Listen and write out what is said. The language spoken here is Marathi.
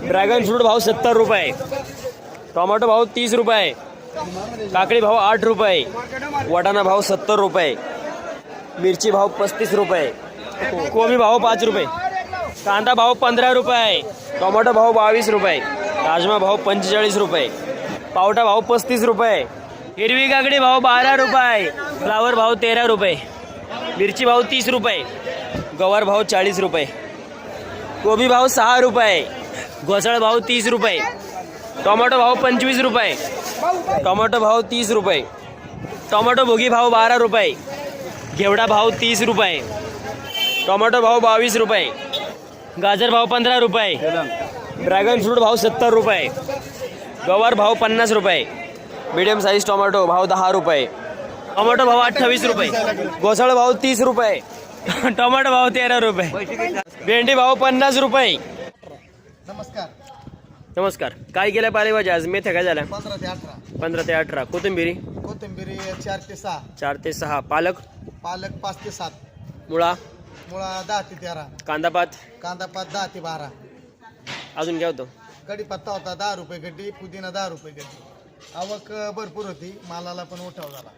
ड्रॅगन फ्रूट भाव सत्तर रुपये. टोमॅटो भाव तीस रुपये. काकडी भाव आठ रुपये. वटाणा भाव सत्तर रुपये. मिरची भाव पस्तीस रुपये. कोबी भाव पाच रुपये. कांदा भाव पंधरा रुपये. टोमॅटो भाव बावीस रुपये. राजमा भाव पंचेचाळीस रुपये. पावटा भाव पस्तीस रुपये. हिरवी काकडी भाव बारा रुपये. फ्लावर भाव तेरा रुपये. मिरची भाव तीस रुपये. गवार भाव चाळीस रुपये. कोबी भाव सहा रुपये. घोसाळ भाव तीस रुपये. टोमॅटो भाव पंचवीस रुपये. टोमॅटो भाव तीस रुपये. टोमॅटो भोगी भाव बारा रुपये. घेवडा भाव तीस रुपये. टोमॅटो भाव बावीस रुपये. गाजर भाव पंधरा रुपये. ड्रॅगन फ्रूट भाव सत्तर रुपये. गवार भाव पन्नास रुपये. मीडियम साईज टोमॅटो भाव दहा रुपये. टोमॅटो भाव अठ्ठावीस रुपये. घोसाळ भाव तीस रुपये. टोमॅटो भाव तेरा रुपये. भेंडी भाव पन्नास रुपये. नमस्कार. नमस्कार. काय केलं पालेभाज्या आज? मेथ्या काय झाल्या? पंधरा ते अठरा. पंधरा ते अठरा. कोथिंबिरी? कोथिंबिरी चार ते सहा. चार ते सहा. पालक? पालक पाच ते सात. मुळा? मुळा दहा ते तेरा. कांदापात कांदा पात दहा ते बारा. अजून काय होतं. कढीपत्ता होता दहा रुपये गड्डी पुदिना दहा रुपये गड्डी आवक भरपूर होती. मालाला पण उठाव झाला.